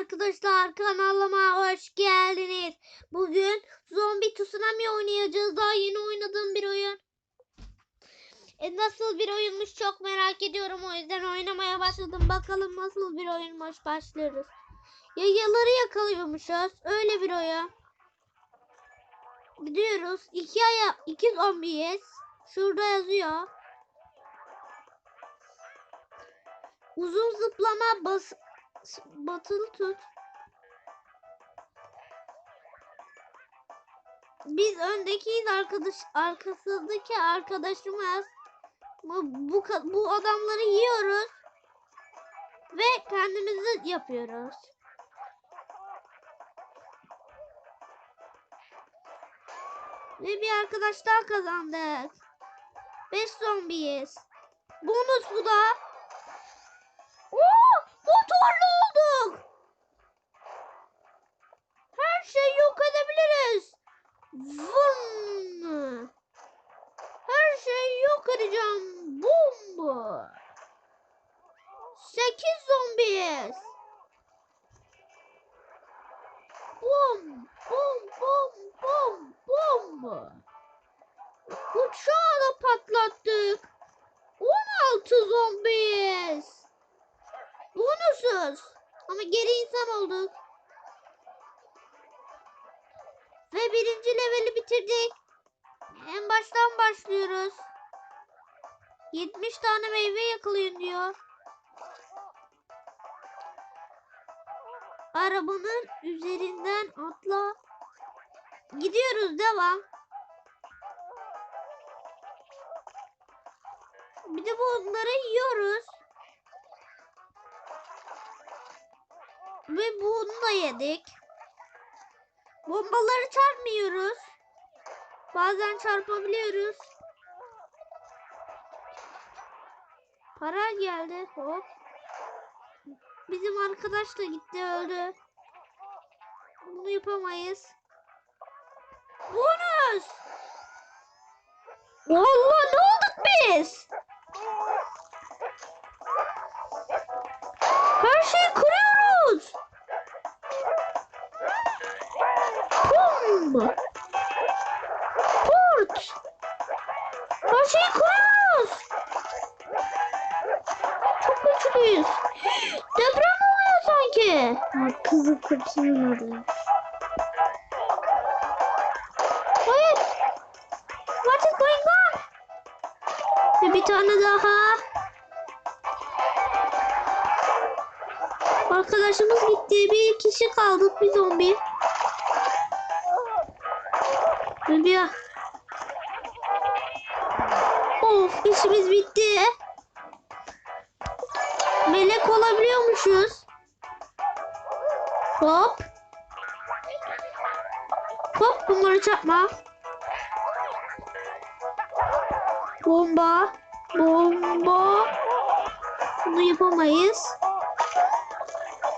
arkadaşlar kanalıma hoş geldiniz. Bugün zombi tsunami oynayacağız. Daha yeni oynadığım bir oyun. E, nasıl bir oyunmuş çok merak ediyorum. O yüzden oynamaya başladım. Bakalım nasıl bir oyunmuş başlıyoruz. Yayaları yakalıyormuşuz. Öyle bir oyun. Gidiyoruz. İki aya iki zombiyiz. Şurada yazıyor. Uzun zıplama bas batılı tut. Biz öndekiyiz arkadaş arkasındaki arkadaşımız. Bu bu adamları yiyoruz ve kendimizi yapıyoruz. Ve bir arkadaş daha kazandık. 5 zombiyiz. Bonus bu da. Motorlu olduk. Her şeyi yok edebiliriz. Vın. Her şeyi yok edeceğim. Bum. 8 zombiyiz. Bum bum bum bum bum. Uçağı da patlattık. 16 zombiyiz. Bonusuz. Ama geri insan olduk. Ve birinci leveli bitirdik. En baştan başlıyoruz. 70 tane meyve yakalayın diyor. Arabanın üzerinden atla. Gidiyoruz devam. Bir de bunları yiyoruz. Ve bunu da yedik. Bombaları çarpmıyoruz. Bazen çarpabiliyoruz. Para geldi. Hop. Bizim arkadaş da gitti öldü. Bunu yapamayız. Bonus! Allah ne olduk biz? Her şeyi kırıyoruz. Kızı kurtulmadı. Hayır. What is going on? Ve bir tane daha. Arkadaşımız gitti. Bir kişi kaldık. Bir zombi. Bir... Of işimiz bitti. Melek olabiliyormuşuz. Hop. Hop bunları çarpma. Bomba. Bomba. Bunu yapamayız.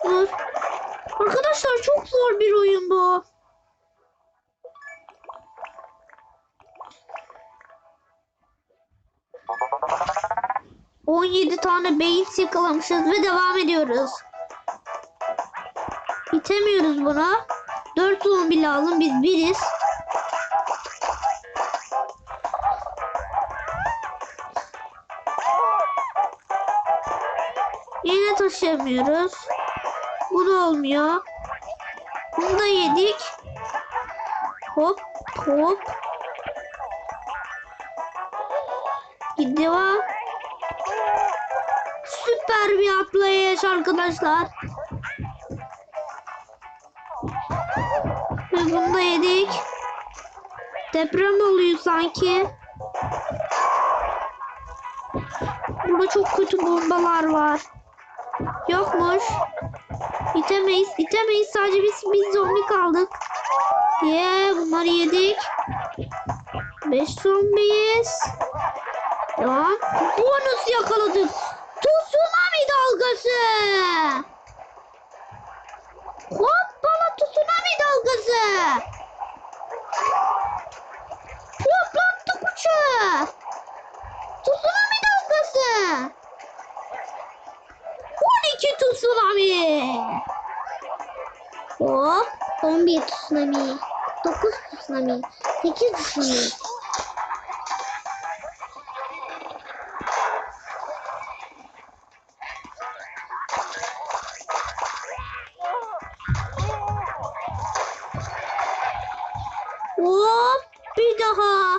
Dur. Arkadaşlar çok zor bir oyun bu. On yedi tane beyin yakalamışız ve devam ediyoruz. Bitemiyoruz buna. Dört zombi lazım biz biriz. Yine taşıyamıyoruz. Bu da olmuyor. Bunu da yedik. Hop hop. Devam. Süper bir atlayış arkadaşlar. Da yedik. Deprem oluyor sanki. Burada çok kötü bombalar var. Yokmuş. İtemeyiz. itemeyiz. Sadece biz, biz zombi kaldık. Ye bunları yedik. Beş zombiyiz. Devam. Bonus yakaladık. Tsunami dalgası. Hoppala tsunami dalgası. Patlattık uçağı. Tsunami dalgası. 12 tsunami. Hop. 11 tsunami. 9 tsunami. 8 tsunami. Hop. Bir daha.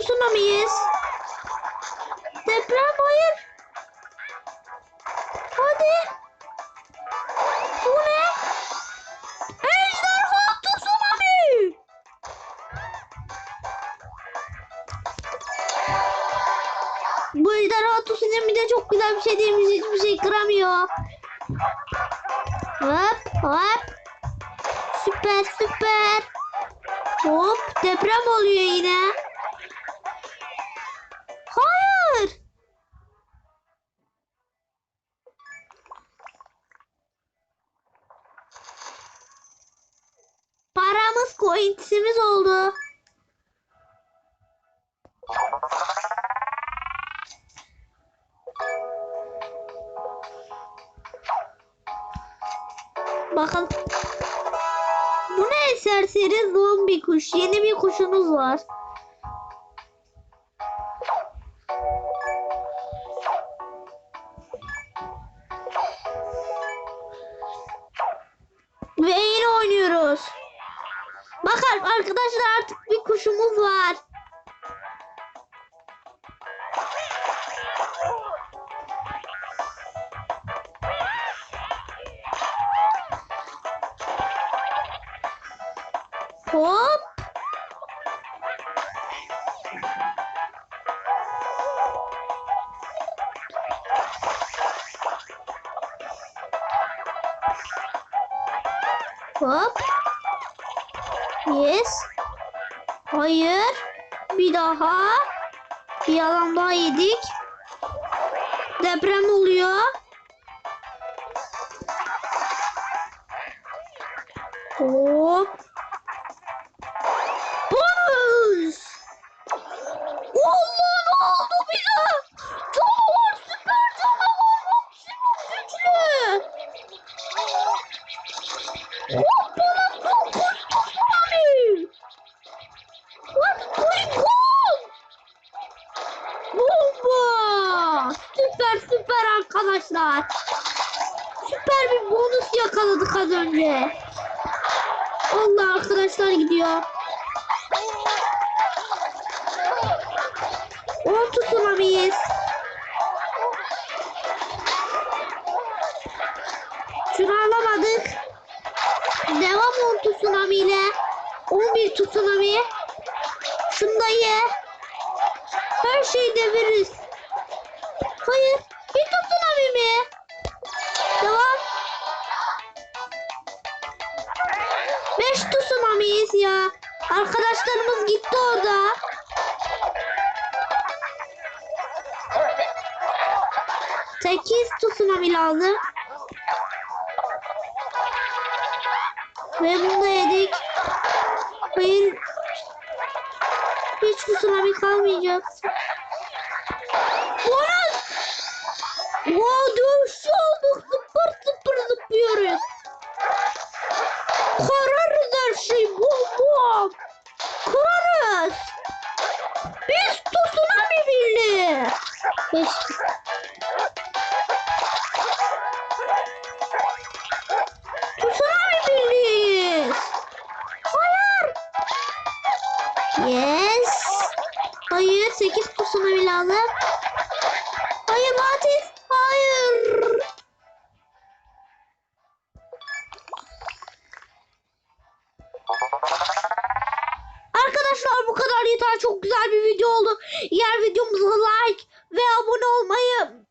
Tsunamiyiz. Deprem hayır. Değilmiş. Hiçbir şey kıramıyor. Hop hop. Süper süper. Hop deprem oluyor yine. Hayır. Paramız coinsimiz oldu. Zombi kuş. Yeni bir kuşumuz var. Ve yine oynuyoruz. Bakın arkadaşlar artık bir kuşumuz var. Hop. Yes. Hayır. Bir daha. Bir yalan daha yedik. Deprem oluyor. Hop. Arkadaşlar. Süper bir bonus yakaladık az önce. Allah arkadaşlar gidiyor. 10 tsunamiyiz. Bir tsunami mi? Devam. 5 tsunamiyiz ya. Arkadaşlarımız gitti orada. Sekiz tsunami lazım. Ve bunu da yedik. Hayır. Hiç tsunami kalmayacak. Hayır. Sekiz tsunami lazım. Hayır Fatih. Hayır. Arkadaşlar bu kadar yeter. Çok güzel bir video oldu. Eğer videomuza like ve abone olmayı